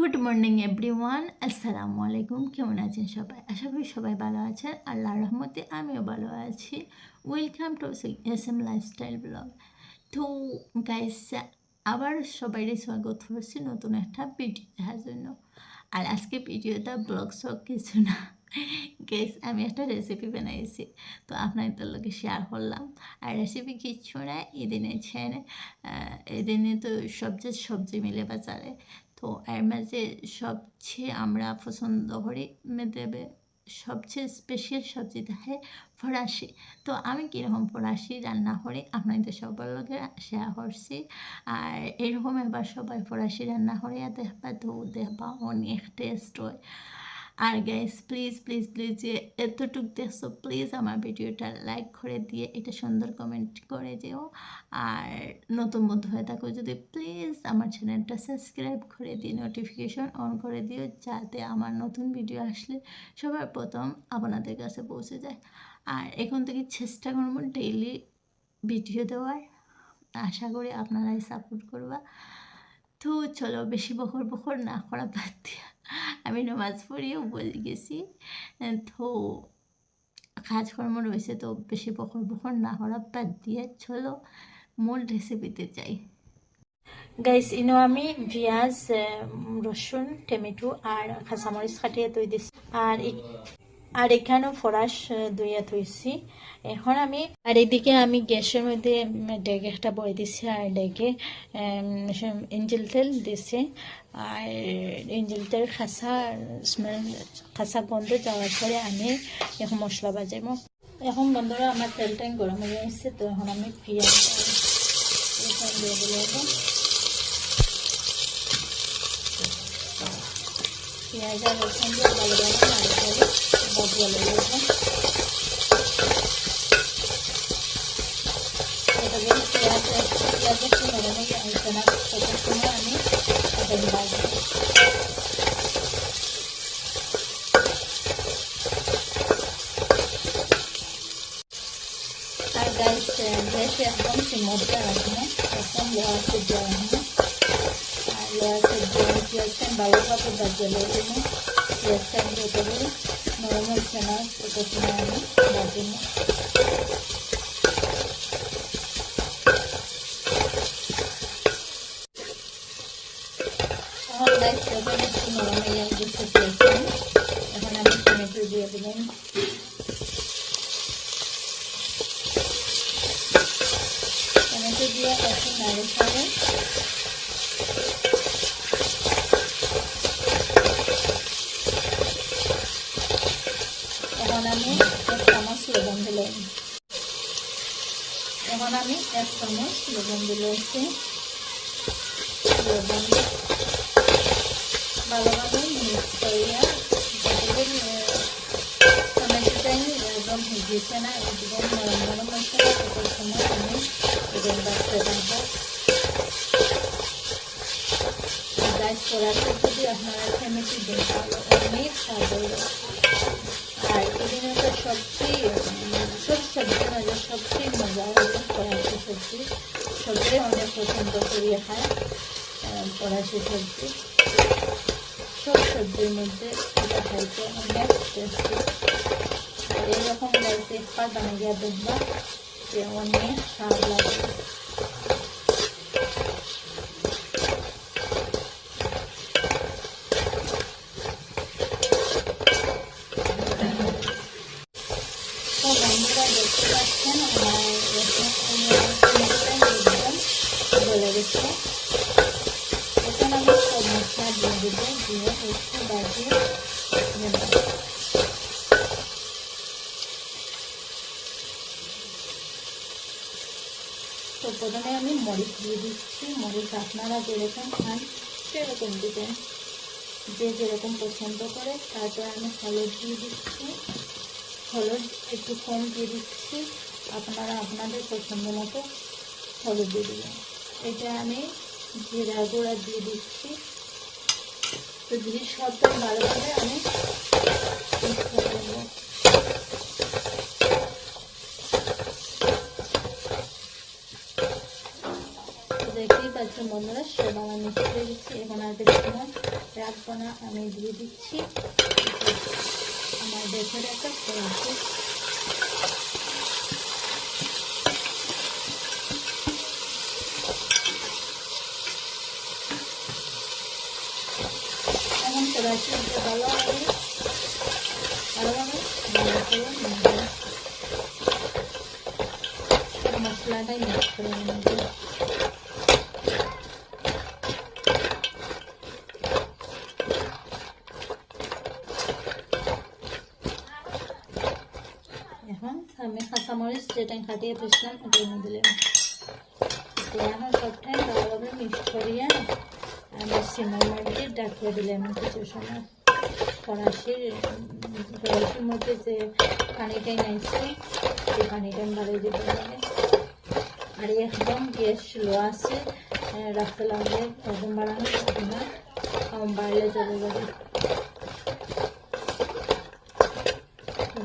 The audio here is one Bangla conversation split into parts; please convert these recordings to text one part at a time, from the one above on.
গুড মর্নিং এভরিওয়ান আসসালামু আলাইকুম কেমন আছেন সবাই? আশা করি সবাই ভালো আছেন। আল্লাহর রহমতে আমিও ভালো আছি। Welcome to S M lifestyle blog তো গাইস আবার সবাইকে স্বাগত করছি নতুন একটা ভিডিও দেখার জন্য। আর আজকে ভিডিওটা ব্লগ সব কিছু না। গেস আমি একটা রেসিপি বানাইছি। তো আপনাদের লোকে শেয়ার করলাম। আর রেসিপি কিচ্ছু না এদিনে ছেড়ে এদিনে তো সবজি সবজি মিলে বা বাজারে। তো এর মাঝে সবচেয়ে আমরা পছন্দ করি মেদেবে সবচেয়ে স্পেশাল সবজি থাকে ফরাসি। তো আমি কীরকম ফরাসি রান্না করি আপনাদের সবার লোকে শেয়ার করছি। আর এরকম এবার সবাই ফরাসি রান্না করে দেখবা তো দেখবা অনেক টেস্ট হয়। আর গাইস প্লিজ প্লিজ প্লিজ যে এতটুক দেখছ প্লিজ আমার ভিডিওটা লাইক করে দিয়ে এটা সুন্দর কমেন্ট করে যেও আর নতুন বন্ধু হয়ে থাকো যদি প্লিজ আমার চ্যানেলটা সাবস্ক্রাইব করে দিয়ে নোটিফিকেশন অন করে দিও, যাতে আমার নতুন ভিডিও আসলে সবার প্রথম আপনাদের কাছে পৌঁছে যায়। আর এখন থেকে চেষ্টা করব ডেইলি ভিডিও দেওয়ার। আশা করি আপনারাই সাপোর্ট করবা। তো চলো বেশি বকর বকর না করা বাদ দিয়া। আমি নামাজ পড়িয়েও বলে গেছি তো কাজকর্ম রয়েছে, তো বেশি বকর বকর না করা বাদ দিয়ে চলো, মূল রেসিপিতে যাই। গাইস ইনো আমি পেঁয়াজ রসুন, টমেটো আর কাঁচামরিচ কাটিয়ে তৈরি আর আর এখানেও ফরাস দুইয়া থইছি। এখন আমি, আর এদিকে আমি গ্যাসের মধ্যে ডেকে একটা বয়ে দিছি, আর ডেকে ইঞ্জিল তেল দিছি। আর ইঞ্জিল তেল খাসা, স্মেল, খাসা গন্ধ যাওয়ার পরে আমি এখন মশলা বাজাবো। এখন বন্ধুরা, আমার তেলটা গরম হয়ে আসছে তো এখন আমি পেঁয়াজ দিয়ে দিলে পেঁয়াজ আর রসুন দিয়ে ভালো ভালো নাড়ি করে বাজিয়ে নেব যতক্ষণ পেঁয়াজ পেঁয়াজ একটু নরমে আসবে না ততক্ষণ আমি ওটা বাজবো আর গাইস গ্যাস একদম সিমতে রাখব একদম লোহা সহ্য রাখব পেঁয়াজটা পেঁয়াজটা ভালোভাবে বাজিয়ে নেব পেঁয়াজটা যতগুলো নরম হচ্ছে না ততক্ষণ আমি বাজি নেব এখন গাইস যখন একটু নরম হয়ে গেছে পেঁয়াজটা এখন আমি টমেটো দিয়ে দিলাম টমেটো দিয়ে একটু নাড়ে ছাড়ে এখন আমি এক চামচ লবণ দিলাম। এখন আমি এক চামচ লবণ দিলাইছি লবণ ভালোভাবে মিক্স করিয়া টমেটোটা একদম ভিজিয়েছে না, একদম নরম নরম হচ্ছে না তত সময় আমি একদম বাচ্চা থাকব গাছ করার যদি আপনারা টমেটো দিন তাহলে অনেক হবে আর এদিনে তো সবচেয়ে সব সবজি মজা সবচেয়ে মজা হলো ফরাসি সবজি সবজি অনেক পছন্দ করি খায় ফরাসি সবজি সব সবজির মধ্যে খাইতে অনেক টেস্টি এরকম গাইতে একবার বানিয়ে দেখবা যে অনেক স্বাদ লাগে বন্ধুরা দেখতে পাচ্ছেন আমার বলে গেছে এখন আমি সব মশলা দিয়ে দেবো দিয়ে একটু বাজিয়ে নেব তো প্রথমে আমি মরিচ দিয়ে দিচ্ছি। মরিচ আপনারা যেরকম খান, সেরকম দিবেন। যে যেরকম পছন্দ করে, তারপরে আমি হলুদ দিয়ে দিচ্ছি। হলুদ একটু কম দিয়ে দিচ্ছি। আপনারা আপনাদের পছন্দ মতো হলুদ দিয়ে দেবেন। এটা আমি জিরা গুঁড়া দিয়ে দিচ্ছি। তো জিনিস যদি সবটা ভালোভাবে আমি দেখতেই পাচ্ছেন বন্ধুরা সব আমার মিক্স করে দিচ্ছি। এখন আর বেশি সময় রাখব না আমি দিয়ে দিচ্ছি আমার দেখে রাখা কড়াইতে এখন ভালোভাবে ভালোভাবে ভালো করে নেব মশলাটাই মিক্স করে নেব এখন আমি যেটা কাটিয়ে দিয়েছিলাম ওটা এনে দিলাম তো এখন সবটাই ভালোভাবে মিক্স করিয়ে আমি সিমের মধ্যে ডাকিয়ে দিলাম কিছু সময় কড়াশির কড়াশির মধ্যে যে পানিটাই নাইছি সেই পানিটা আমি বাড়িয়ে দিতে লাগে আর একদম গ্যাস লো আছে রাখতে লাগলে একদম বাড়ানো যাবে না কম বাড়লে চলে যাবে।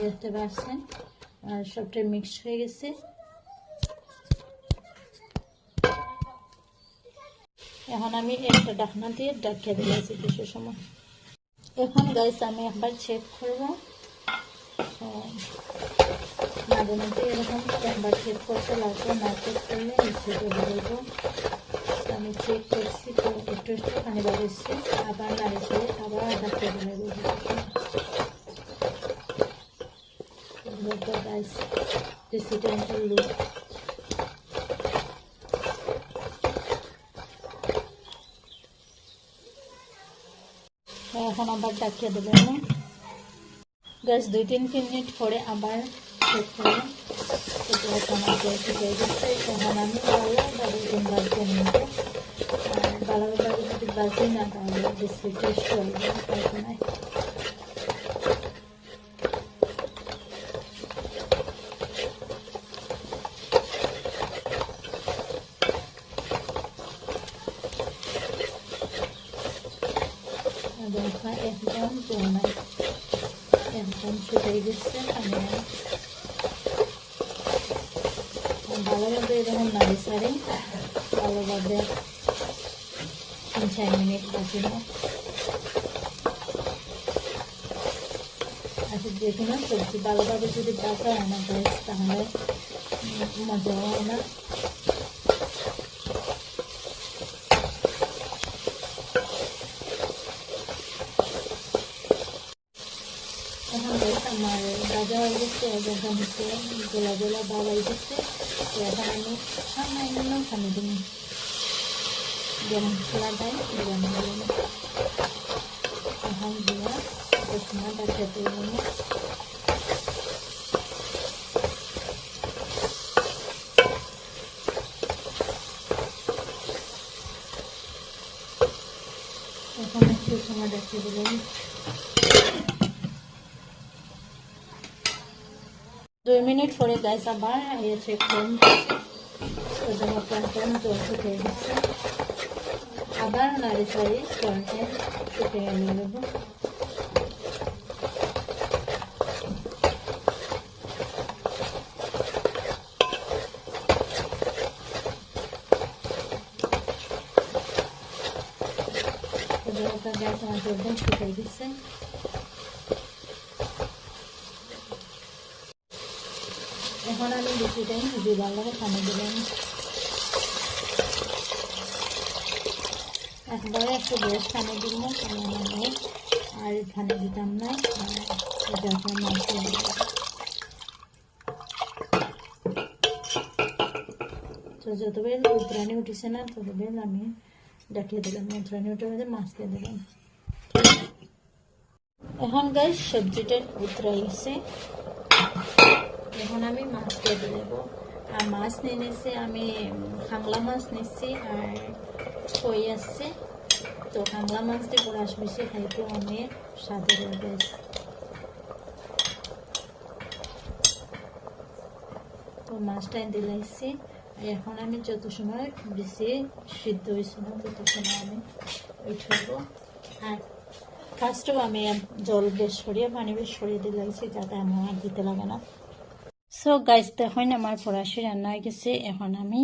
দেখতে পাচ্ছেন সবটাই মিক্স হয়ে গেছে। এখন আমি একটা ডাকনা দিয়ে ডাকিয়ে দিয়েছি কিছু সময়। এখন গাইস আমি একবার চেক করব। এরকম একবার চেক করতে লাগবে, না চেক করলে আমি চেক করছি, তো একটু একটু বাড়িয়েছি। আবার নাড়িয়েছি আবার ডাকিয়ে দিলে Look at guys, residential look. এখন আবার ডাকিয়ে দেবেন না গ্যাস দুই তিন মিনিট পরে আবার চেক করে এখন এখন আমি ভালোভাবে বাজিয়ে নেব ভালোভাবে যদি বাজি না তাহলে বেশি টেস্ট হয়ে যাবে তাই জন্য দেখা একদম জমায় গেছে আমি ভালোভাবে এরকম নাড়ি সারি ভালোভাবে তিন চার মিনিট বাঁচিব আচ্ছা যে কোনো সবজি ভালোভাবে যদি বাঁচা হয় না তাহলে মজা হয় না এখন দেখ আমার ভাজা হয়ে গেছে যখন হচ্ছে গোলা গোলা হয়ে গেছে। তো এখন আমি সামান্য পানি দিন গরম মশলাটাই গরম এখন দিয়া রসুনটা খেতে এখন একটু সময় দেখতে দিলাম। দুই মিনিট পরে গ্যাস আবার ইয়ে চেক করুন। জল শুকিয়ে গেছে আবার নাড়ি চাড়ি জলটা শুকিয়ে নিয়ে নেব। গ্যাস আমার একদম শুকিয়ে গেছে এখন আমি টাইম দিবার লাগে পানি দিলাম। একবারে একটু বেশ পানি দিল পানি আর পানি দিতাম না মাছ তো যতবেল উদ্রানি উঠেছে না ততবেল আমি ডাকিয়ে দিলাম উদ্রানি উঠে মাছ দিয়ে দিলাম। এখন গাছ সবজিটা উতরাইছে। এখন আমি মাছ কেটে দেবো আর মাছ নিয়ে নিচ্ছি আমি খাংলা মাছ নিচ্ছি আর কই আসছে তো খাংলা মাছ দিয়ে পড়াশ বেশি খাইতে অনেক স্বাদের বেশ তো মাছটা দিলাইছি। এখন আমি যত সময় বেশি সিদ্ধ হয়েছে না, তত সময় আমি উঠবো। আর ফার্স্টেও আমি জল বেশ সরিয়ে, পানি বেশ সরিয়ে দিলাইছি যাতে আমার দিতে লাগে না। সো গাইজ দেখুন, আমার ফরাসি রান্না হয়ে গেছে। এখন আমি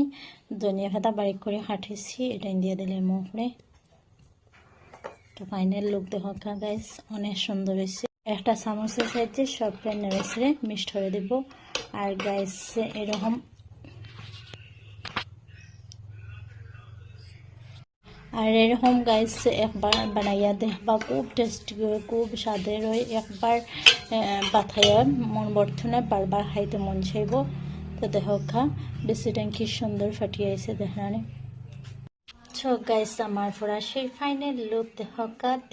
ধনিয়া পাতা বারিক করে কাটিছি এটা দিয়ে দিলে মুখে তো ফাইনাল লুক দেখো গাইস অনেক সুন্দর হয়েছে। একটা চামচের সাহায্যে সব নেড়ে ছেড়ে মিক্সড করে দেব। আর গাইস এরকম আর এরকম গাইস একবার বানাইয়া দেখবা খুব টেস্টি খুব স্বাদের হয়। একবার বাথাইয়া মন বর্তনে বারবার খাইতে মন চাইব। তো দেখ খা বেশিটা কি সুন্দর ফাটিয়ে আছে দেখানে সো গাইস আমার ফরাসির ফাইনাল লুক দেখা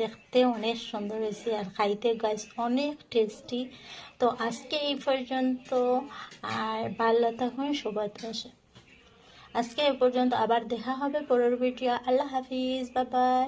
দেখতে অনেক সুন্দর হয়েছে আর খাইতে গাইস অনেক টেস্টি তো আজকে এই পর্যন্ত, আর ভালো থাকুন সবাই আসে আজকে এ পর্যন্ত আবার দেখা হবে পরের ভিডিও আল্লাহ হাফিজ বাই বাই